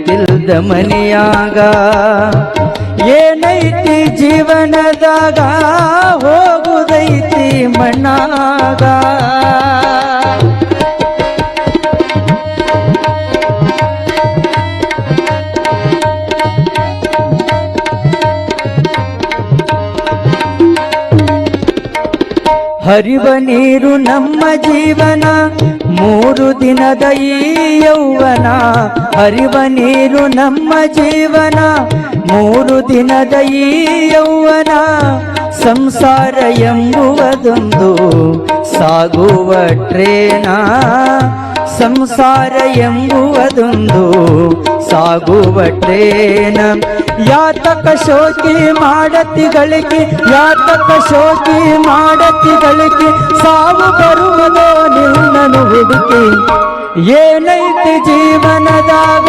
ಚಿಂತಿಲ್ದ ಮನೆಯಾಗ ಏನೈತಿ ಜೀವನದಾಗ ಹೋಗುದೈತಿ ಮಣ್ಣಾಗ? ಹರಿವ ನೀರು ನಮ್ಮ ಜೀವನ ಮೂರು ದಿನದ ಈ ಯೌವನ ನೀರು ನಮ್ಮ ಜೀವನ. ಮೂರು ದಿನದ ಈ ಯೌವನ, ಸಂಸಾರ ಎಂಬುವುದೊಂದು ಸಾಗುವ ಟ್ರೇನ. ಸಂಸಾರ ಎಂಬುವುದೊಂದು ಸಾಗುವ ಟ್ರೇನ. ಯಾತಕ ಶೋಕಿ ಮಾಡತಿಗಳಿಗೆ, ಯಾತಕ ಶೋಕಿ ಮಾಡತಿಗಳಿಗೆ ಸಾವು ಬರುವುದೋ ನಿನ್ನನು ಹುಡುಕಿ ಏನೈತಿ ಜೀವನದಾಗ